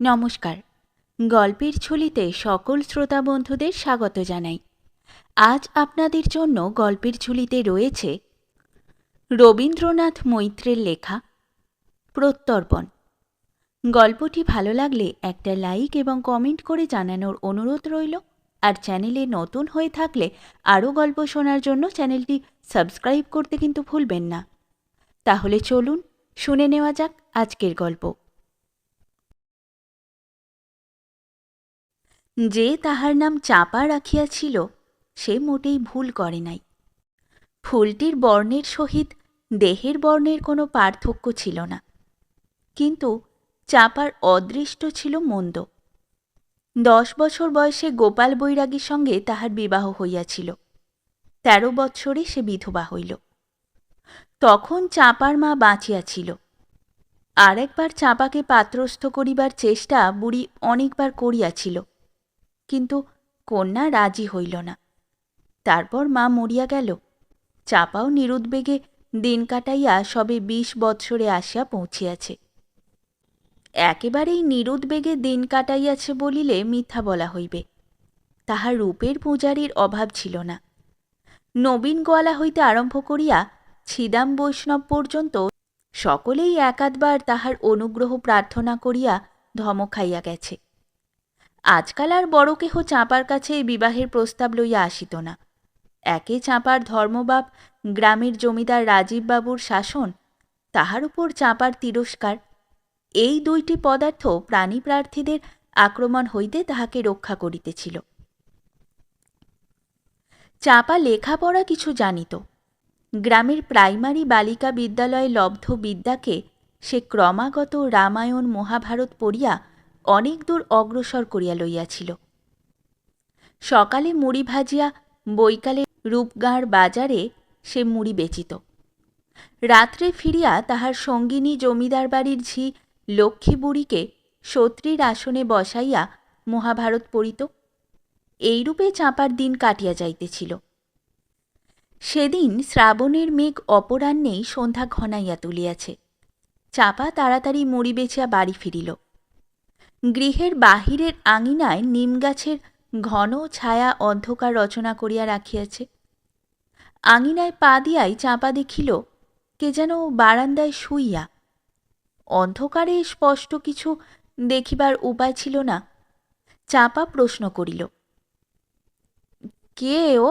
নমস্কার। গল্পের ঝুলিতে সকল শ্রোতা বন্ধুদের স্বাগত জানাই। আজ আপনাদের জন্য গল্পের ঝুলিতে রয়েছে রবীন্দ্রনাথ মৈত্রের লেখা প্রত্যর্পণ। গল্পটি ভালো লাগলে একটা লাইক এবং কমেন্ট করে জানানোর অনুরোধ রইল। আর চ্যানেলে নতুন হয়ে থাকলে আরও গল্প শোনার জন্য চ্যানেলটি সাবস্ক্রাইব করতে কিন্তু ভুলবেন না। তাহলে চলুন শুনে নেওয়া যাক আজকের গল্প। যে তাহার নাম চাপা রাখিয়াছিল, সে মোটেই ভুল করে নাই। ফুলটির বর্ণের সহিত দেহের বর্ণের কোনো পার্থক্য ছিল না। কিন্তু চাপার অদৃষ্ট ছিল মন্দ। দশ বছর বয়সে গোপাল বৈরাগীর সঙ্গে তাহার বিবাহ হইয়াছিল। তেরো বৎসরে সে বিধবা হইল। তখন চাপার মা বাঁচিয়াছিল। আর একবার চাপাকে পাত্রস্থ করিবার চেষ্টা বুড়ি অনেকবার করিয়াছিল। কিন্তু কন্যা রাজি হইল না। তারপর মা মরিয়া গেল। চাপাও নিরুদ্বেগে দিন কাটাইয়া সবে বিশ বৎসরে আসিয়া পৌঁছিয়াছে। একেবারেই নিরুদ্বেগে দিন কাটাইয়াছে বলিলে মিথ্যা বলা হইবে। তাহার রূপের পূজারীর অভাব ছিল না। নবীন গোয়ালা হইতে আরম্ভ করিয়া ছিদাম বৈষ্ণব পর্যন্ত সকলেই একাধবার তাহার অনুগ্রহ প্রার্থনা করিয়া ধমক খাইয়া গেছে। আজকাল আর বড় কেহ চাঁপার কাছে এই বিবাহের প্রস্তাব লইয়া আসিত না। একে চাঁপার ধর্মবাপ গ্রামের জমিদার রাজীববাবুর শাসন, তাহার উপর চাঁপার তিরস্কার, এই দুইটি পদার্থ প্রাণী প্রার্থীদের আক্রমণ হইতে তাহাকে রক্ষা করিতেছিল। চাপা লেখাপড়া কিছু জানিত। গ্রামের প্রাইমারি বালিকা বিদ্যালয়ে লব্ধ বিদ্যাকে সে ক্রমাগত রামায়ণ, মহাভারত পড়িয়া অনেক দূর অগ্রসর করিয়া লইয়াছিল। সকালে মুড়ি ভাজিয়া বৈকালে রূপগাঁর বাজারে সে মুড়ি বেচিত। রাত্রে ফিরিয়া তাহার সঙ্গিনী জমিদার বাড়ির ঝি লক্ষ্মী বুড়িকে সত্রীর আসনে বসাইয়া মহাভারত পড়িত। এইরূপে চাঁপার দিন কাটিয়া যাইতেছিল। সেদিন শ্রাবণের মেঘ অপরাহ্নেই সন্ধ্যা ঘনাইয়া তুলিয়াছে। চাপা তাড়াতাড়ি মুড়ি বেচিয়া বাড়ি ফিরিল। গৃহের বাহিরের আঙিনায় নিমগাছের ঘন ছায়া অন্ধকার রচনা করিয়া রাখিয়াছে। আঙিনায় পা দিয়াই চাঁপা দেখিল, কে যেন বারান্দায় শুইয়া। অন্ধকারে স্পষ্ট কিছু দেখিবার উপায় ছিল না, চাপা প্রশ্ন করিল, কে ও?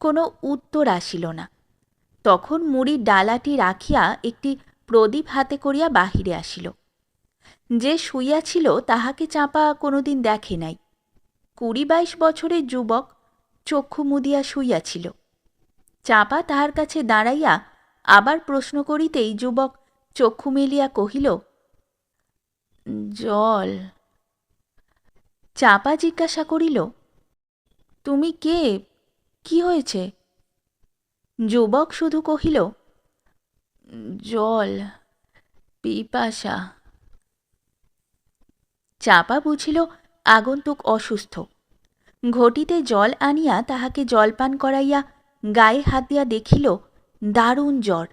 কোনো উত্তর আসিল না। তখন মুড়ির ডালাটি রাখিয়া একটি প্রদীপ হাতে করিয়া বাহিরে আসিল। যে শুইয়াছিল তাহাকে চাপা কোনোদিন দেখে নাই। কুড়ি বাইশ বছরের যুবক চক্ষু মুদিয়া শুইয়াছিল। চাপা তাহার কাছে দাঁড়াইয়া আবার প্রশ্ন করিতেই যুবক চক্ষু মেলিয়া কহিল, জল। চাপা জিজ্ঞাসা করিল, তুমি কে? কি হয়েছে? যুবক শুধু কহিল, জল, পিপাসা। চাপা বুঝিল, আগন্তুক অসুস্থ। ঘটিতে জল আনিয়া তাহাকে জলপান করাইয়া গায়ে হাত দিয়া দেখিল, দারুণ জ্বর।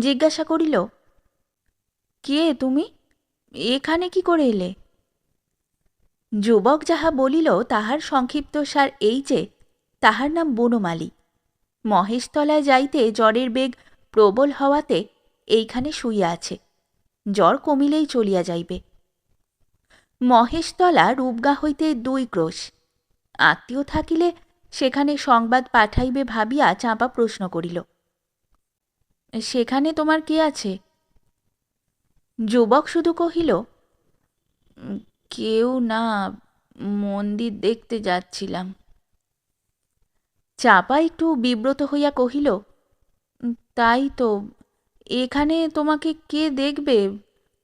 জিজ্ঞাসা করিল, কে তুমি? এখানে কি করে এলে? যুবক যাহা বলিল, তাহার সংক্ষিপ্ত সার এই যে, তাহার নাম বনমালী। মহেশতলায় যাইতে জ্বরের বেগ প্রবল হওয়াতে এইখানে শুইয়া আছে। জ্বর কমিলেই চলিয়া যাইবে। মহেশতলা রূপগা হইতে দুই ক্রোশ। আত্মীয় থাকিলে সেখানে সংবাদ পাঠাইবে ভাবিয়া চাঁপা প্রশ্ন করিল, সেখানে তোমার কে আছে? যুবক শুধু কহিল, কেউ না, মন্দির দেখতে যাচ্ছিলাম। চাপা একটু বিব্রত হইয়া কহিল, তাই তো, এখানে তোমাকে কে দেখবে?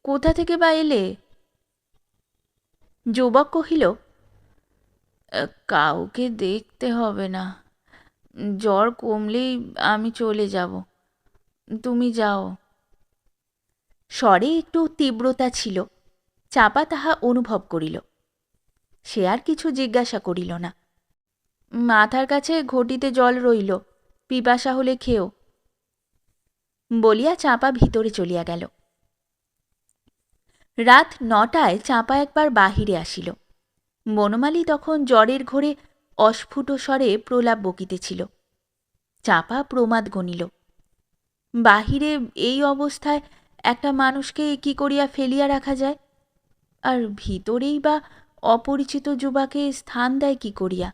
কোথা থেকে বা এলে? যুবক কহিল কাউকে দেখতে হবে না। জ্বর কমলেই আমি চলে যাব। তুমি যাও। স্বরে একটু তীব্রতা ছিল। চাপা তাহা অনুভব করিল। সে আর কিছু জিজ্ঞাসা করিল না। মাথার কাছে ঘটিতে জল রইল, পিপাসা হলে খেও। বলিয়া চাপা ভিতরে চলিয়া গেল। রাত নটায় চাঁপা একবার বাহিরে আসিল। বনমালী তখন জ্বরের ঘোরে অস্ফুট স্বরে প্রলাপ বকিতেছিল। চাপা প্রমাদ গণিল, বাহিরে এই অবস্থায় একটা মানুষকে কি করিয়া ফেলিয়া রাখা যায়? আর ভিতরেই বা অপরিচিত যুবাকে স্থান দেয় কি করিয়া?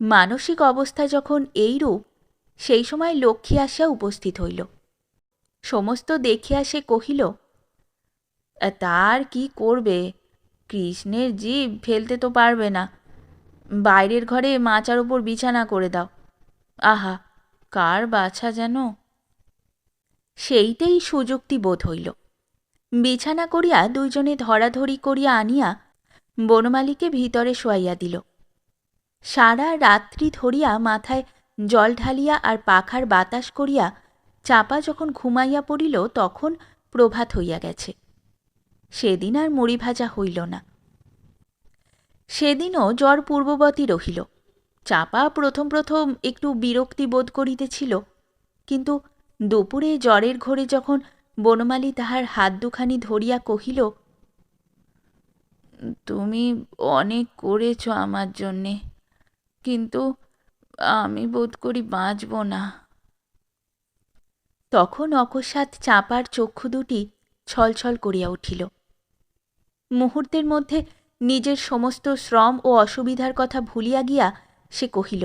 মানসিক অবস্থা যখন এইরূপ, সেই সময় লক্ষ্মী আসিয়া উপস্থিত হইল। সমস্ত দেখিয়া সে কহিল তার কি করবে? কৃষ্ণের জীব ফেলতে তো পারবে না। বাইরের ঘরে মাচার ওপর বিছানা করে দাও। আহা, কার বাছা যেন? সেইটেই সুযুক্তি বোধ হইল। বিছানা করিয়া দুইজনে ধরাধরি করিয়া আনিয়া বনমালীকে ভিতরে শোয়াইয়া দিল। সারা রাত্রি ধরিয়া মাথায় জল ঢালিয়া আর পাখার বাতাস করিয়া চাপা যখন ঘুমাইয়া পড়িল, তখন প্রভাত হইয়া গেছে। সেদিন আর মুড়ি ভাজা হইল না। সেদিনও জ্বর পূর্ববতী রহিল। চাপা প্রথম প্রথম একটু বিরক্তি বোধ করিতেছিল, কিন্তু দুপুরে জ্বরের ঘোরে যখন বনমালী তাহার হাত দুখানি ধরিয়া কহিল, তুমি অনেক করেছ আমার জন্যে, কিন্তু আমি বোধ করি বাঁচব না। তখন অকস্মাৎ চাপার চক্ষু দুটি ছলছল করিয়া উঠিল। মুহূর্তের মধ্যে নিজের সমস্ত শ্রম ও অসুবিধার কথা ভুলিয়া গিয়া সে কহিল,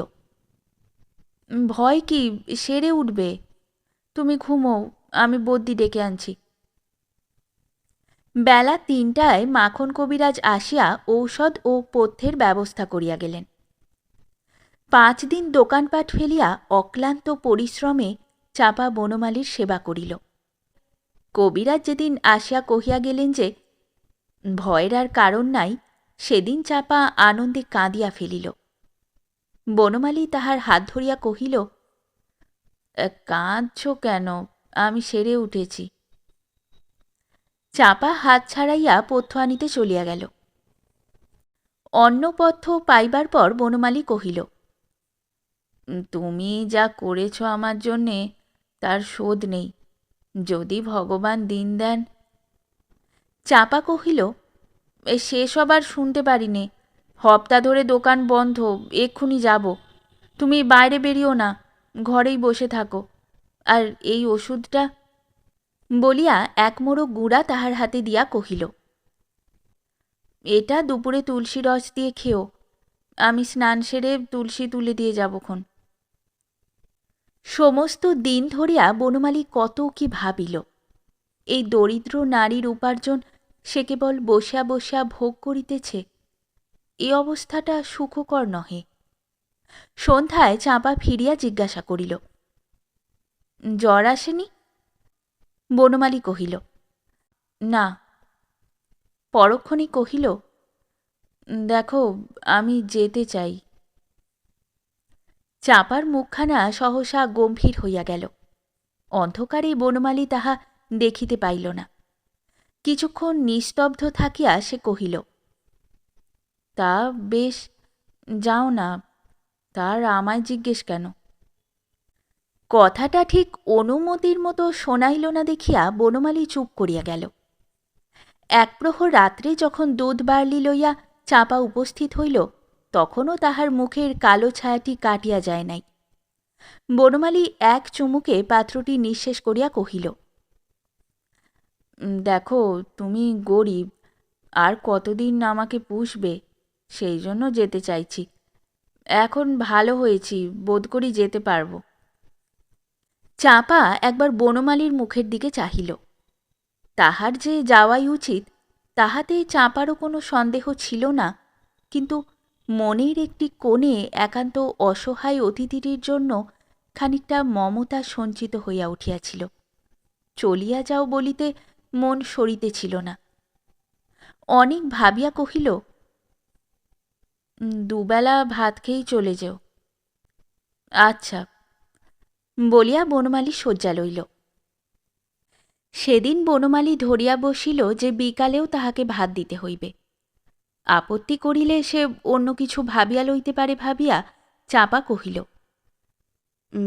ভয় কি? সেরে উঠবে। তুমি ঘুমোও, আমি বদ্যি ডেকে আনছি। বেলা তিনটায় মাখন কবিরাজ আসিয়া ঔষধ ও পথ্যের ব্যবস্থা করিয়া গেলেন। পাঁচ দিন দোকানপাট ফেলিয়া অক্লান্ত পরিশ্রমে চাপা বনমালীর সেবা করিল। কবিরাজ যেদিন আসিয়া কহিয়া গেলেন যে ভয়ের আর কারণ নাই, সেদিন চাপা আনন্দে কাঁদিয়া ফেলিল। বনমালী তাহার হাত ধরিয়া কহিল কাঁদছ কেন? আমি সেরে উঠেছি। চাপা হাত ছাড়াইয়া পথ্য আনিতে চলিয়া গেল। অন্য পথ্য পাইবার পর বনমালী কহিল, তুমি যা করেছ আমার জন্যে, তার শোধ নেই। যদি ভগবান দিন দেন চাপা কহিল সেসব আর শুনতে পারিনে। হপ্তা ধরে দোকান বন্ধ, এক্ষুনি যাব। তুমি বাইরে বেরিও না, ঘরেই বসে থাকো। আর এই ওষুধটা? বলিয়া এক মোড়ো গুড়া তাহার হাতে দিয়া কহিল, এটা দুপুরে তুলসী রস দিয়ে খেও। আমি স্নান সেরে তুলসী তুলে দিয়ে যাবক্ষণ। সমস্ত দিন ধরিয়া বনমালী কত কি ভাবিল। এই দরিদ্র নারীর উপার্জন সে কেবল বসিয়া বসিয়া ভোগ করিতেছে, এ অবস্থাটা সুখকর নহে। সন্ধ্যায় চাঁপা ফিরিয়া জিজ্ঞাসা করিল, জ্বর আসেনি? বনমালী কহিল, না। পরক্ষণে কহিল, দেখো, আমি যেতে চাই। চাপার মুখখানা সহসা গম্ভীর হইয়া গেল। অন্ধকারে বনমালী তাহা দেখিতে পাইল না। কিছুক্ষণ নিস্তব্ধ থাকিয়া সে কহিল, তা বেশ, যাও না, তার আমায় জিজ্ঞেস কেন? কথাটা ঠিক অনুমতির মতো শোনাইল না দেখিয়া বনমালী চুপ করিয়া গেল। এক প্রহর রাত্রে যখন দুধ বার্লি লইয়া চাপা উপস্থিত হইল, তখনও তাহার মুখের কালো ছায়াটি কাটিয়া যায় নাই। বনমালী এক চুমুকে পাত্রটি নিঃশেষ করিয়া কহিল দেখো, তুমি গরিব, আর কতদিন আমাকে পুষবে? সেই জন্য যেতে চাইছি। এখন ভালো হয়েছি, বোধ করি যেতে পারব। চাপা একবার বনমালীর মুখের দিকে চাহিল। তাহার যে যাওয়াই উচিত, তাহাতে চাঁপারও কোনো সন্দেহ ছিল না, কিন্তু মনের একটি কোণে একান্ত অসহায় অতিথিটির জন্য খানিকটা মমতা সঞ্চিত হইয়া উঠিয়াছিল। চলিয়া যাও বলিতে মন সরিতেছিল না। অনেক ভাবিয়া কহিল দুবেলা ভাত খেয়েই চলে যেও। আচ্ছা বলিয়া বনমালী শয্যা লইল। সেদিন বনমালী ধরিয়া বসিল যে বিকালেও তাহাকে ভাত দিতে হইবে। আপত্তি করিলে সে অন্য কিছু ভাবিয়া লইতে পারে ভাবিয়া চাপা কহিল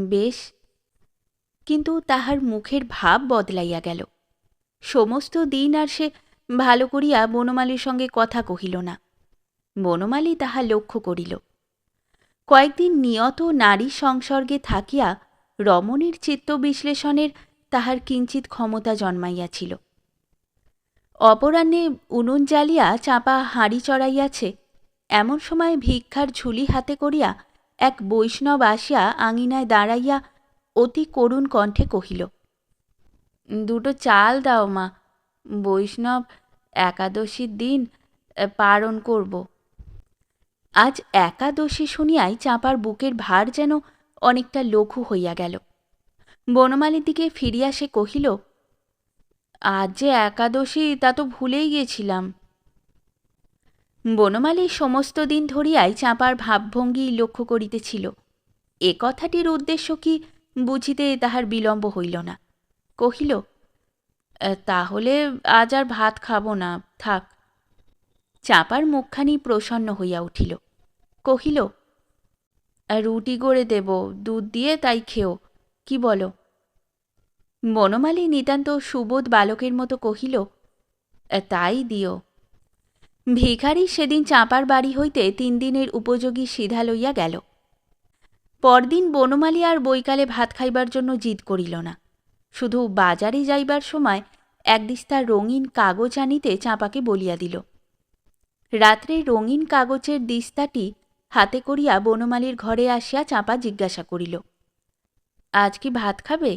বেশ। কিন্তু তাহার মুখের ভাব বদলাইয়া গেল। সমস্ত দিন আর সে ভালো করিয়া বনমালীর সঙ্গে কথা কহিল না। বনমালী তাহা লক্ষ্য করিল। কয়েকদিন নিয়ত নারী সংসর্গে থাকিয়া রমণীর চিত্ত বিশ্লেষণের তাহার কিঞ্চিত ক্ষমতা জন্মাইয়াছিল। অপরাহ্নে উনুন জ্বালিয়া চাপা হাঁড়ি চড়াইয়াছে, এমন সময় ভিক্ষার ঝুলি হাতে করিয়া এক বৈষ্ণব আসিয়া আঙিনায় দাঁড়াইয়া অতি করুণ কণ্ঠে কহিল দুটো চাল দাও মা। বৈষ্ণব একাদশীর দিন পারণ করব। আজ একাদশী শুনিয়াই চাঁপার বুকের ভার যেন অনেকটা লঘু হইয়া গেল। বনমালীর দিকে ফিরিয়া সে কহিল, আজ যে একাদশী, তা তো ভুলেই গেছিলাম। বনমালী সমস্ত দিন ধরিয়াই চাঁপার ভাবভঙ্গি লক্ষ্য করিতেছিল। এ কথাটির উদ্দেশ্য কি বুঝিতে তাহার বিলম্ব হইল না। কহিল তাহলে আজ আর ভাত খাব না, থাক। চাঁপার মুখখানি প্রসন্ন হইয়া উঠিল। কহিল রুটি গড়ে দেব, দুধ দিয়ে তাই খেও, কি বলো? বনমালী নিতান্ত সুবোধ বালকের মতো কহিল তাই দিও। ভিখারি সেদিন চাঁপার বাড়ি হইতে তিন দিনের উপযোগী সিধা লইয়া গেল। পরদিন বনমালী আর বৈকালে ভাত খাইবার জন্য জিদ করিল না। শুধু বাজারে যাইবার সময় একদিস্তা রঙিন কাগজ আনিতে চাঁপাকে বলিয়া দিল। রাত্রে রঙিন কাগজের দিস্তাটি হাতে করিয়া বনমালীর ঘরে আসিয়া চাঁপা জিজ্ঞাসা করিল, আজ কি ভাত খাবে?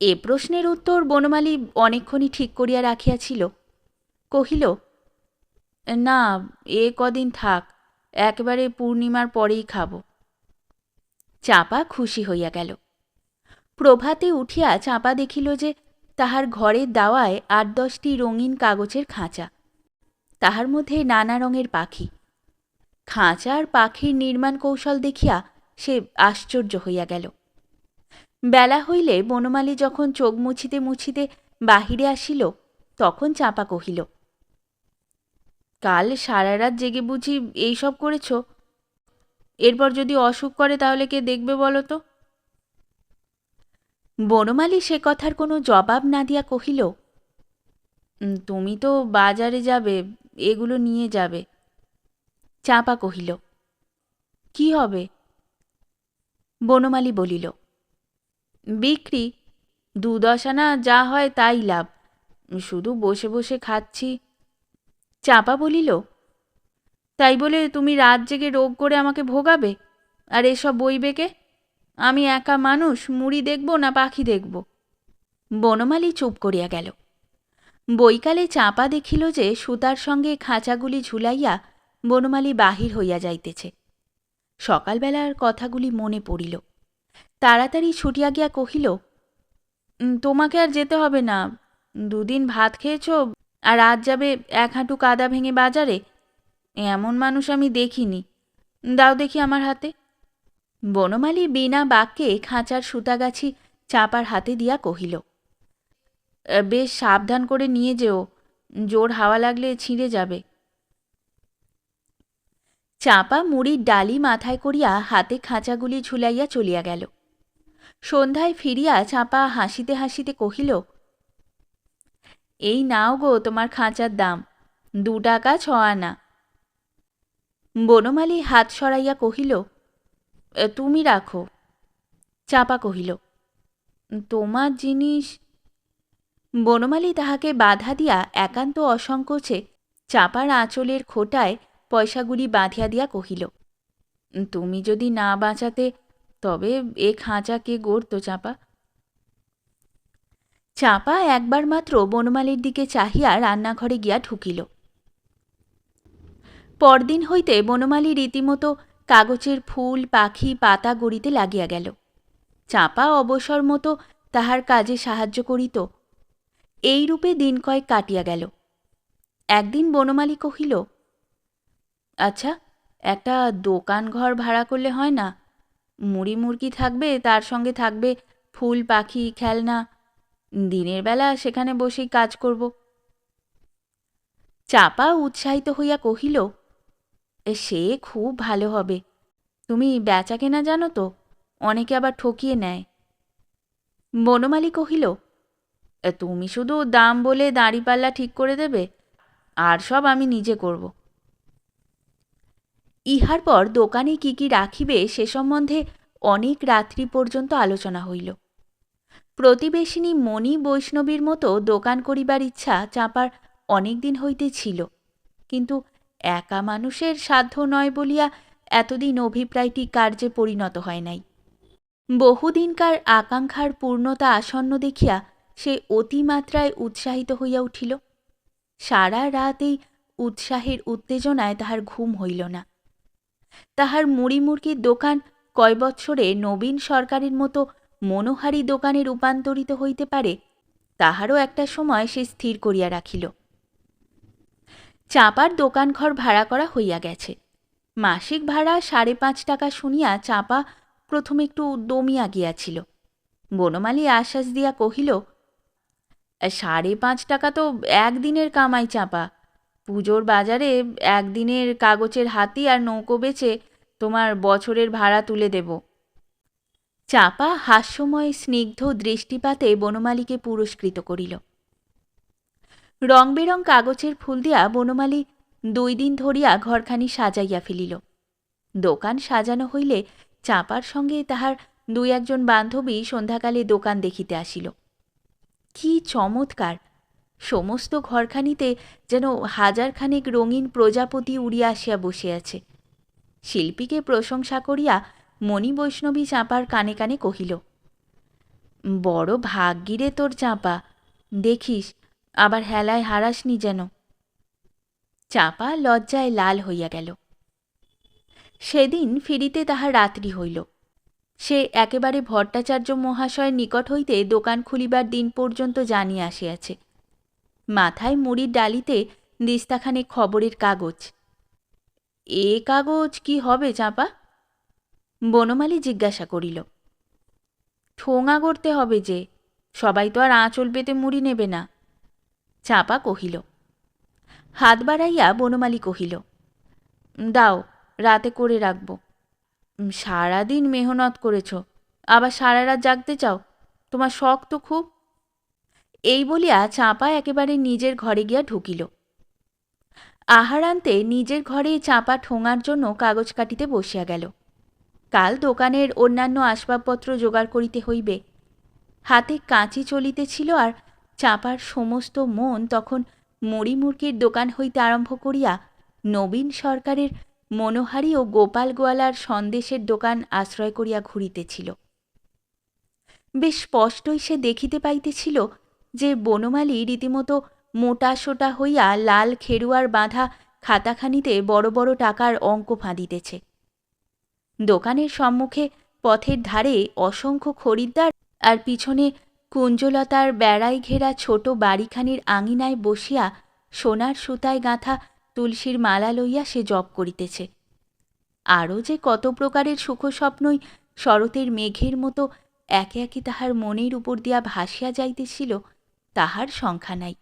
এ প্রশ্নের উত্তর বনমালী অনেকক্ষণই ঠিক করিয়া রাখিয়াছিল। কহিল, না, এ কদিন থাক, একেবারে পূর্ণিমার পরেই খাব। চাপা খুশি হইয়া গেল। প্রভাতে উঠিয়া চাপা দেখিল যে তাহার ঘরের দাওয়ায় আট দশটি রঙিন কাগজের খাঁচা, তাহার মধ্যে নানা রঙের পাখি। খাঁচা আর পাখির নির্মাণ কৌশল দেখিয়া সে আশ্চর্য হইয়া গেল। বেলা হইলে বনমালী যখন চোখ মুছিতে মুছিতে বাহিরে আসিল, তখন চাপা কহিল, কাল সারা রাত জেগে বুঝি এইসব করেছ? এরপর যদি অসুখ করে তাহলে কে দেখবে বলো তো? বনমালী সে কথার কোনো জবাব না দিয়া কহিল তুমি তো বাজারে যাবে, এগুলো নিয়ে যাবে। চাপা কহিল, কি হবে? বনমালী বলিল, বিক্রি, দুদশানা যা হয় তাই লাভ, শুধু বসে বসে খাচ্ছি। চাপা বলিল, তাই বলে তুমি রাত জেগে রোগ করে আমাকে ভোগাবে, আর এসব বইবে কে? আমি একা মানুষ, মুড়ি দেখব না পাখি দেখব? বনমালী চুপ করিয়া গেল। বৈকালে চাপা দেখিল যে সুতার সঙ্গে খাঁচাগুলি ঝুলাইয়া বনমালী বাহির হইয়া যাইতেছে। সকালবেলার কথাগুলি মনে পড়িল। তাড়াতাড়ি ছুটিয়া গিয়া কহিল তোমাকে আর যেতে হবে না। দুদিন ভাত খেয়েছ আর আজ যাবে এক হাঁটু কাদা ভেঙে বাজারে? এমন মানুষ আমি দেখিনি। দাও দেখি আমার হাতে। বনমালী বিনা বাক্যে খাঁচার সুতাগাছি চাপার হাতে দিয়া কহিল বেশ সাবধান করে নিয়ে যেও জোর হাওয়া লাগলে ছিঁড়ে যাবে চাপা মুড়ির ডালি মাথায় করিয়া হাতে খাঁচাগুলি ঝুলাইয়া চলিয়া গেল। সন্ধ্যায় ফিরিয়া চাপা হাসিতে হাসিতে কহিল এই নাও গো তোমার খাঁচার দাম দু টাকা ছ আনা বনমালী হাত সরাইয়া কহিল "এ, তুমি রাখো। চাপা কহিল, তোমার জিনিস? বনমালী তাহাকে বাধা দিয়া একান্ত অসংকোচে চাপার আঁচলের খোটায় পয়সাগুলি বাঁধিয়া দিয়া কহিল, তুমি যদি না বাঁচাতে, তবে এ খাঁচা কে গড়ত চাপা? চাপা একবার মাত্র বনমালীর দিকে চাহিয়া রান্নাঘরে গিয়া ঢুকিল। পরদিন হইতে বনমালী রীতিমতো কাগজের ফুল পাখি পাতা গড়িতে লাগিয়া গেল। চাপা অবসর মতো তাহার কাজে সাহায্য করিত। এইরূপে দিন কয়েক কাটিয়া গেল। একদিন বনমালী কহিল আচ্ছা একটা দোকান ঘর ভাড়া করলে হয় না? মুড়ি মুরগি থাকবে তার সঙ্গে থাকবে ফুল পাখি খেলনা। দিনের বেলা সেখানে বসেই কাজ করব। চাপা উৎসাহিত হইয়া কহিল "এ, সে খুব ভালো হবে। তুমি বেচা কেনা জানো তো? অনেকে আবার ঠকিয়ে নেয়। বনমালী কহিল তুমি শুধু দাম বলে দাঁড়িপাল্লা ঠিক করে দেবে, আর সব আমি নিজে করব। ইহার পর দোকানে কি কি রাখিবে সে সম্বন্ধে অনেক রাত্রি পর্যন্ত আলোচনা হইল। প্রতিবেশিনী মণি বৈষ্ণবীর মতো দোকান করিবার ইচ্ছা চাঁপার অনেক দিন হইতে ছিল কিন্তু একা মানুষের সাধ্য নয় বলিয়া এতদিন অভিপ্রায়টি কার্যে পরিণত হয় নাই। বহুদিনকার আকাঙ্ক্ষার পূর্ণতা আসন্ন দেখিয়া সে অতিমাত্রায় উৎসাহিত হইয়া উঠিল। সারা রাত এই উৎসাহের উত্তেজনায় তাহার ঘুম হইল না। তাহার মুড়িমুড়কির দোকান কয় বৎসরে নবীন সরকারের মতো মনোহারী দোকানে রূপান্তরিত হইতে পারে, তাহারও একটা সময় সে স্থির করিয়া রাখিল। চাঁপার দোকানঘর ভাড়া করা হইয়া গেছে। মাসিক ভাড়া সাড়ে পাঁচ টাকা শুনিয়া চাপা প্রথমে একটু দমিয়া গিয়াছিল। বনমালী আশ্বাস দিয়া কহিল, সাড়ে পাঁচ টাকা তো একদিনের কামাই চাঁপা। পুজোর বাজারে একদিনের কাগজের হাতি আর নৌকো বেচে তোমার বছরের ভাড়া তুলে দেব। চাপা হাস্যময় স্নিগ্ধ দৃষ্টিপাতে বনমালীকে পুরস্কৃত করিল। রং বেরং কাগজের ফুল দিয়া বনমালী দুই দিন ধরিয়া ঘরখানি সাজাইয়া ফেলিল। দোকান সাজানো হইলে চাঁপার সঙ্গে তাহার দুই একজন বান্ধবী সন্ধ্যাকালে দোকান দেখিতে আসিল। কি চমৎকার! সমস্ত ঘরখানিতে যেন হাজারখানেক রঙিন প্রজাপতি উড়িয়া আসিয়া বসে আছে। শিল্পীকে প্রশংসা করিয়া মণি বৈষ্ণবী চাঁপার কানে কানে কহিল, বড় ভাগ্যিরে তোর চাঁপা, দেখিস আবার হেলায় হারাসনি যেন। চাপা লজ্জায় লাল হইয়া গেল। সেদিন ফিরিতে তাহার রাত্রি হইল। সে একেবারে ভট্টাচার্য মহাশয়ের নিকট হইতে দোকান খুলিবার দিন পর্যন্ত জানিয়া আসিয়াছে। মাথায় মুড়ির ডালিতে দিস্তাখানে খবরের কাগজ। এ কাগজ কি হবে চাঁপা? বনমালী জিজ্ঞাসা করিল। ঠোঙা করতে হবে যে, সবাই তো আর আঁচল পেতে মুড়ি নেবে না। চাঁপা কহিল। হাত বাড়াইয়া বনমালী কহিল, দাও, রাতে করে রাখব। সারাদিন মেহনত করেছ, আবার সারা রাত জাগতে চাও? তোমার শখ তো খুব? এই বলিয়া চাঁপা একেবারে নিজের ঘরে গিয়া ঢুকিল। আহারান্তে নিজের ঘরে চাঁপা ঠোঙার জন্য কাগজ কাটিতে বসিয়া গেল। কাল দোকানের অন্যান্য আসবাবপত্র জোগাড় করিতে হইবে। হাতে কাঁচি চলিতেছিল আর চাঁপার সমস্ত মন তখন মুড়িমুরকির দোকান হইতে আরম্ভ করিয়া নবীন সরকারের মনোহারী ও গোপাল গোয়ালার সন্দেশের দোকান আশ্রয় করিয়া ঘুরিতেছিল। বেশ স্পষ্টই সে দেখিতে পাইতেছিল যে বনমালী রীতিমতো মোটা সোটা হইয়া লাল খেরুয়ার বাঁধা খাতাখানিতে বড় বড় টাকার অঙ্ক ফাঁদিতেছে। দোকানের সম্মুখে পথের ধারে অসংখ্য খরিদ্দার আর পিছনে কুঞ্জলতার বেড়াই ঘেরা ছোট বাড়িখানির আঙিনায় বসিয়া সোনার সুতায় গাঁথা তুলসীর মালা লইয়া সে জপ করিতেছে। আরও যে কত প্রকারের সুখস্বপ্নই শরতের মেঘের মতো একে একে তাহার মনের উপর দিয়া ভাসিয়া যাইতেছিল, তাহার সংখ্যা নাই।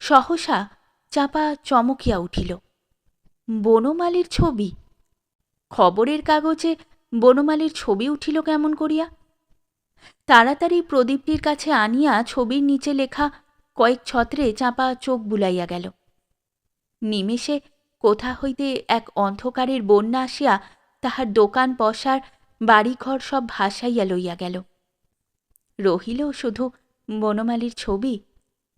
সহসা চাপা চমকিয়া উঠিল, বনমালীর ছবি? খবরের কাগজে বনমালীর ছবি উঠিল কেমন করিয়া? তাড়াতাড়ি প্রদীপটির কাছে আনিয়া ছবির নিচে লেখা কয়েক ছত্রে চাপা চোখ বুলাইয়া গেল। নিমেষে কোথা হইতে এক অন্ধকারের বন্যা আসিয়া তাহার দোকান পশার বাড়িঘর সব ভাসাইয়া লইয়া গেল। রহিল শুধু বনমালীর ছবি,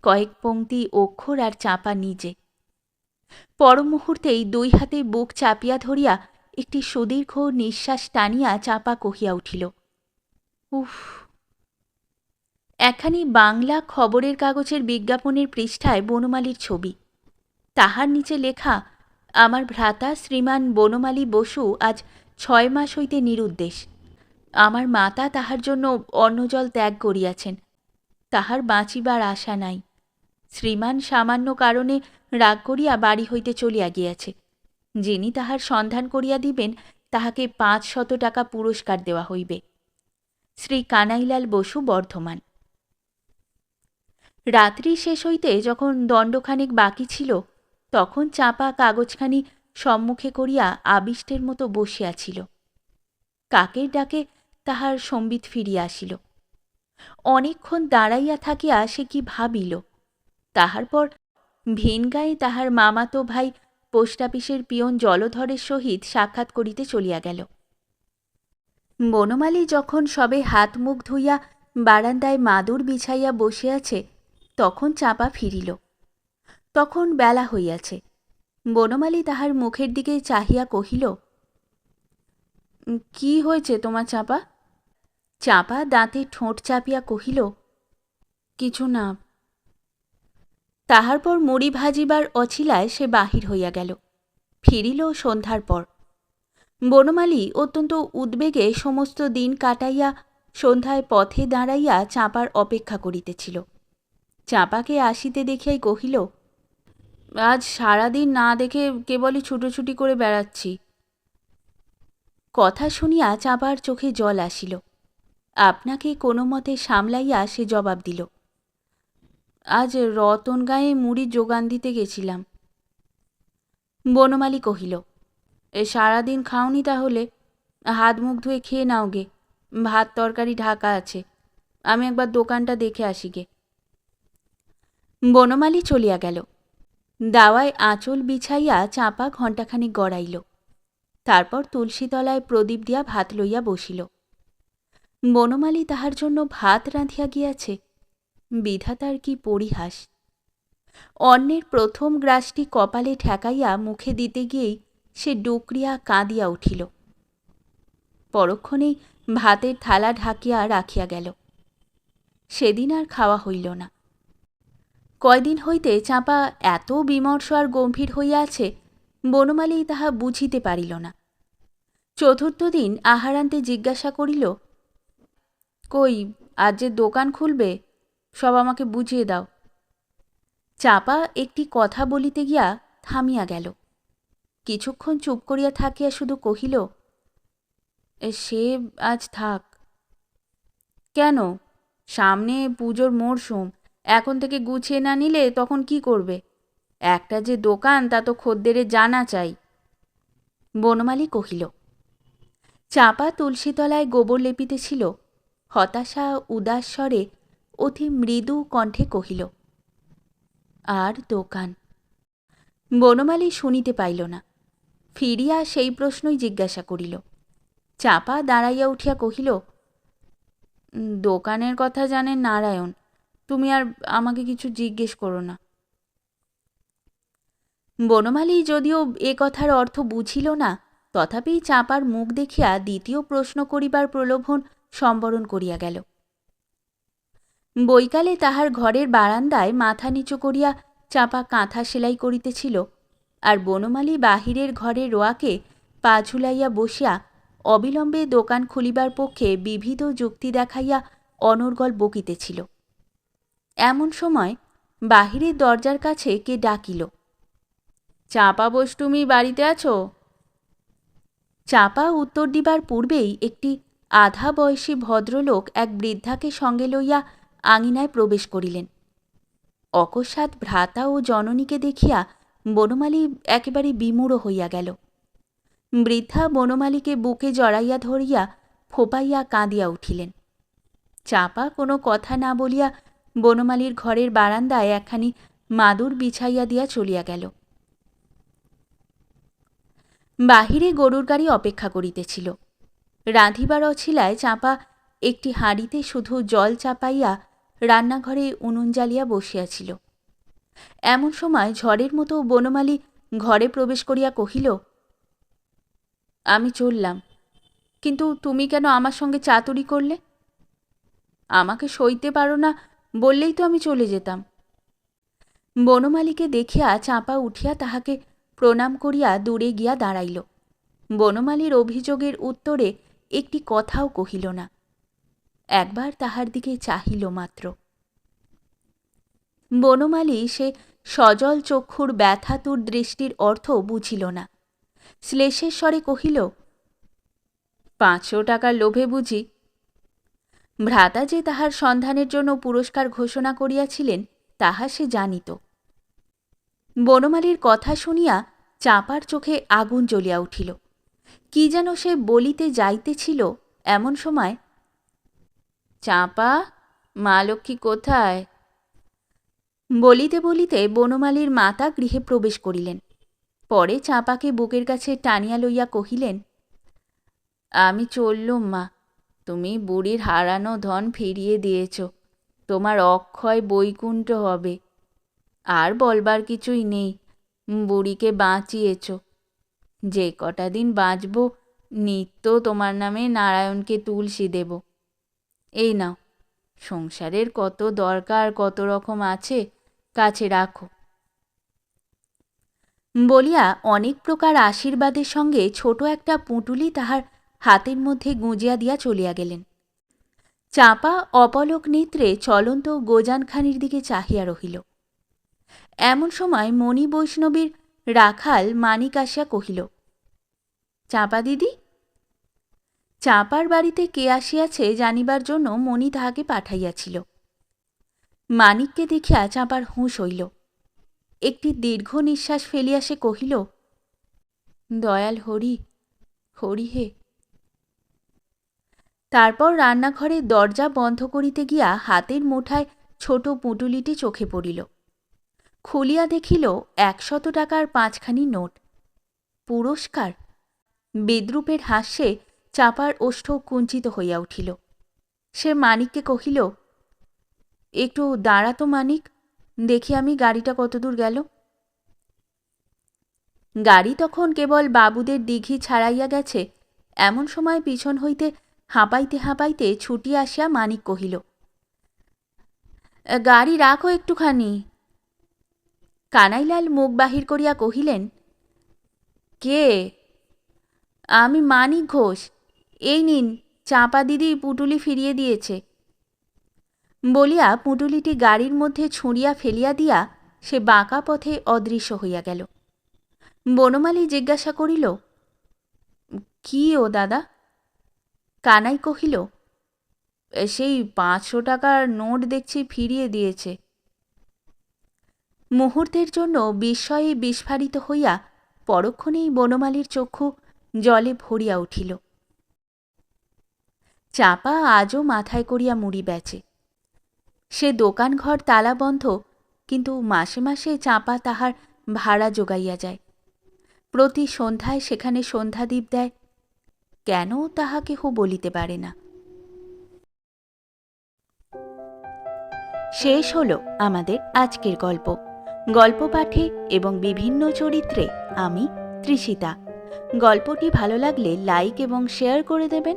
কয়েক পংক্তি অক্ষর আর চাপা নিজে। পর মুহূর্তেই দুই হাতে বুক চাপিয়া ধরিয়া একটি সুদীর্ঘ নিঃশ্বাস টানিয়া চাপা কহিয়া উঠিল। উফ। একখানি বাংলা খবরের কাগজের বিজ্ঞাপনের পৃষ্ঠায় বনমালীর ছবি। তাহার নিচে লেখা, আমার ভ্রাতা শ্রীমান বনমালী বসু আজ ছয় মাস হইতে নিরুদ্দেশ। আমার মাতা তাহার জন্য অন্নজল ত্যাগ করিয়াছেন। তাহার বাঁচিবার আশা নাই। শ্রীমান সামান্য কারণে রাগ করিয়া বাড়ি হইতে চলিয়া গিয়াছে। যিনি তাহার সন্ধান করিয়া দিবেন, তাহাকে পাঁচ শত টাকা পুরস্কার দেওয়া হইবে। শ্রী কানাইলাল বসু বর্ধমান। রাত্রি শেষ হইতে যখন দণ্ডখানিক বাকি ছিল, তখন চাপা কাগজখানি সম্মুখে করিয়া আবিষ্টের মতো বসিয়াছিল কাকের ডাকে তাহার সম্বিত ফিরিয়া আসিল। অনেকক্ষণ দাঁড়াইয়া থাকিয়া সে কি ভাবিল? তাহার পর ভিনগাঁয়ে তাহার মামাতো ভাই পোস্ট অফিসের পিয়ন জলধরের সহিত সাক্ষাৎ করিতে চলিয়া গেল। বনমালী যখন সবে হাত মুখ ধুইয়া বারান্দায় মাদুর বিছাইয়া বসে আছে তখন চাপা ফিরিল। তখন বেলা হইয়াছে। বনমালী তাহার মুখের দিকে চাহিয়া কহিল "উম, কি হয়েছে তোমার চাপা? চাপা দাঁতে ঠোঁট চাপিয়া কহিল কিছু না। তাহার পর মুড়ি ভাজিবার অছিলায় সে বাহির হইয়া গেল। ফিরিল সন্ধ্যার পর। বনমালী অত্যন্ত উদ্বেগে সমস্ত দিন কাটাইয়া সন্ধ্যায় পথে দাঁড়াইয়া চাঁপার অপেক্ষা করিতেছিল। চাঁপাকে আসিতে দেখিয়াই কহিল, আজ সারাদিন না দেখে কেবলই ছুটোছুটি করে বেড়াচ্ছি কথা শুনিয়া চাঁপার চোখে জল আসিল। আপনাকে কোনো মতে সামলাইয়া সে জবাব দিল, আজ রতন গায়ে মুড়ি যোগান দিতে গেছিলাম বনমালী কহিল সারাদিন খাওনি তাহলে? হাত মুখ ধুয়ে খেয়ে নাও গে। ভাত তরকারি ঢাকা আছে। আমি একবার দোকানটা দেখে আসি গে। বনমালী চলিয়া গেল। দাওয়ায় আঁচল বিছাইয়া চাপা ঘণ্টাখানিক গড়াইল। তারপর তুলসীতলায় প্রদীপ দিয়া ভাত লইয়া বসিল। বনমালী তাহার জন্য ভাত রাঁধিয়া গিয়াছে। বিধাতার কি পরিহাস? অন্যের প্রথম গ্রাসটি কপালে ঠেকাইয়া মুখে দিতে গিয়েই সে ডুকরিয়া কাঁদিয়া উঠিল। পরক্ষণেই ভাতের থালা ঢাকিয়া রাখিয়া গেল। সেদিন আর খাওয়া হইল না। কয়দিন হইতে চাঁপা এত বিমর্ষ আর গম্ভীর হইয়াছে বনমালী তাহা বুঝিতে পারিল না। চতুর্থ দিন আহারান্তে জিজ্ঞাসা করিল, কই, আজ যে দোকান খুলবে, সব আমাকে বুঝিয়ে দাও। চাপা একটি কথা বলিতে গিয়া থামিয়া গেল। কিছুক্ষণ চুপ করিয়া থাকিয়া শুধু কহিল "এ, সে আজ থাক। কেন? সামনে পুজোর মরশুম। এখন থেকে গুছিয়ে না নিলে তখন কি করবে? একটা যে দোকান তা তো খদ্দেরের জানা চাই। বনমালী কহিল চাপা তুলসীতলায় গোবর লেপিতেছিল। হতাশা উদাস স্বরে অতি মৃদু কণ্ঠে কহিল আর দোকান? বনমালী শুনিতে পাইল না। ফিরিয়া সেই প্রশ্নই জিজ্ঞাসা করিল। চাপা দাঁড়াইয়া উঠিয়া কহিল দোকানের কথা জানেন নারায়ণ, তুমি আর আমাকে কিছু জিজ্ঞেস করো না। বনমালী যদিও এ কথার অর্থ বুঝিল না, তথাপি চাপার মুখ দেখিয়া দ্বিতীয় প্রশ্ন করিবার প্রলোভন সম্বরণ করিয়া গেল। বৈকালে তাহার ঘরের বারান্দায় মাথা নিচু করিয়া চাপা কাঁথা সেলাই করিতেছিল আর বনমালী বাহিরের ঘরের রোয়াকে পা ঝুলাইয়া বসিয়া অবিলম্বে দোকান খুলিবার পক্ষে বিবিধ যুক্তি দেখাইয়া অনর্গল বকিতেছিল। এমন সময় বাহিরের দরজার কাছে কে ডাকিল, চাপা বোস বাড়িতে আছো? চাপা উত্তর দিবার পূর্বেই একটি আধা বয়সী ভদ্রলোক এক বৃদ্ধাকে সঙ্গে লইয়া আঙিনায় প্রবেশ করিলেন। অকস্মাৎ ভ্রাতা ও জননীকে দেখিয়া বনমালী একেবারে বিমূঢ় হইয়া গেল। বৃদ্ধা বনমালীকে বুকে জড়াইয়া ধরিয়া ফোপাইয়া কাঁদিয়া উঠিলেন। চাপা কোনো কথা না বলিয়া বনমালীর ঘরের বারান্দায় একখানি মাদুর বিছাইয়া দিয়া চলিয়া গেল। বাহিরে গরুর গাড়ি অপেক্ষা করিতেছিল। রাঁধিবার অছিলায় চাপা একটি হাঁড়িতে শুধু জল চাপাইয়া রান্নাঘরে উনুন জ্বালিয়া বসিয়াছিল। এমন সময় ঝড়ের মতো বনমালী ঘরে প্রবেশ করিয়া কহিল, আমি চললাম, কিন্তু তুমি কেন আমার সঙ্গে চাতুরি করলে? আমাকে সইতে পারো না, বললেই তো আমি চলে যেতাম বনমালীকে দেখিয়া চাঁপা উঠিয়া তাহাকে প্রণাম করিয়া দূরে গিয়া দাঁড়াইল। বনমালীর অভিযোগের উত্তরে একটি কথাও কহিল না। একবার তাহার দিকে চাহিল মাত্র। বনমালী সে সজল চক্ষুর ব্যথাতুর দৃষ্টির অর্থ বুঝিল না। শ্লেষের স্বরে কহিল, পাঁচশো টাকার লোভে বুঝি। ভ্রাতা যে তাহার সন্ধানের জন্য পুরস্কার ঘোষণা করিয়াছিলেন, তাহা সে জানিত। বনমালীর কথা শুনিয়া চাপার চোখে আগুন জ্বলিয়া উঠিল। কি যেন সে বলিতে যাইতেছিল এমন সময়, চাপা, মা লক্ষ্মী কোথায়? বলিতে বলিতে বনমালীর মাতা গৃহে প্রবেশ করিলেন। পরে চাঁপাকে বুকের কাছে টানিয়া লইয়া কহিলেন, আমি চললুম মা, তুমি বুড়ির হারানো ধন ফিরিয়ে দিয়েছ, তোমার অক্ষয় বৈকুণ্ঠ হবে। আর বলবার কিছুই নেই, বুড়িকে বাঁচিয়েছ। যে কটা দিন বাঁচব, নিত্য তোমার নামে নারায়ণকে তুলসী দেব। এই নাও, সংসারের কত দরকার কত রকম আছে কাছে রাখো। বলিয়া অনেক প্রকার আশীর্বাদের সঙ্গে ছোট একটা পুঁটুলি তাহার হাতের মধ্যে গুঁজিয়া দিয়া চলিয়া গেলেন। চাপা অপলক নেত্রে চলন্ত গোজানখানির দিকে চাহিয়া রহিল। এমন সময় মণি বৈষ্ণবীর রাখাল মানিক আসিয়া কহিল, চাপা দিদি, চাপার বাড়িতে কে আসিয়াছে জানিবার জন্য মণি তাহাকে পাঠাইয়াছিল। মানিককে দেখিয়া চাপার হুঁশ হইল। একটি দীর্ঘ নিঃশ্বাস ফেলিয়া সে কহিল, দয়াল হরি হরি হে। তারপর রান্নাঘরে দরজা বন্ধ করিতে গিয়া হাতের মুঠায় ছোট পুঁটুলিটি চোখে পড়িল। খুলিয়া দেখিল, একশত টাকার পাঁচখানি নোট। পুরস্কার। বিদ্রুপের হাস্যে চাপার ওষ্ঠ কুঞ্চিত হইয়া উঠিল। সে মানিককে কহিল একটু দাঁড়াতো মানিক, দেখি আমি গাড়িটা কতদূর গেল। গাড়ি তখন কেবল বাবুদের দিঘি ছাড়াইয়া গেছে, এমন সময় পিছন হইতে হাঁপাইতে হাঁপাইতে ছুটিয়া আসিয়া মানিক কহিল, গাড়ি রাখো একটুখানি। কানাইলাল মুখ বাহির করিয়া কহিলেন, কে? আমি মানিক ঘোষ, এই নিন, চাঁপা দিদি পুটুলি ফিরিয়ে দিয়েছে। বলিয়া পুঁটুলিটি গাড়ির মধ্যে ছুঁড়িয়া ফেলিয়া দিয়া সে বাঁকা পথে অদৃশ্য হইয়া গেল। বনমালী জিজ্ঞাসা করিল, কি ও দাদা? কানাই কহিল, সেই পাঁচশো টাকার নোট দেখছি ফিরিয়ে দিয়েছে। মুহূর্তের জন্য বিস্ময়ে বিস্ফারিত হইয়া পরক্ষণেই বনমালীর চক্ষু জলে ভরিয়া উঠিল। চাপা আজও মাথায় করিয়া মুড়ি বেচে। সে দোকানঘর তালাবন্ধ কিন্তু মাসে মাসে চাঁপা তাহার ভাড়া যোগাইয়া যায়। প্রতি সন্ধ্যায় সেখানে সন্ধ্যাদীপ দেয়, কেন তাহা কেহ বলিতে পারে না। শেষ হলো আমাদের আজকের গল্প। গল্প পাঠে এবং বিভিন্ন চরিত্রে আমি তৃষিতা গল্পটি ভালো লাগলে লাইক এবং শেয়ার করে দেবেন।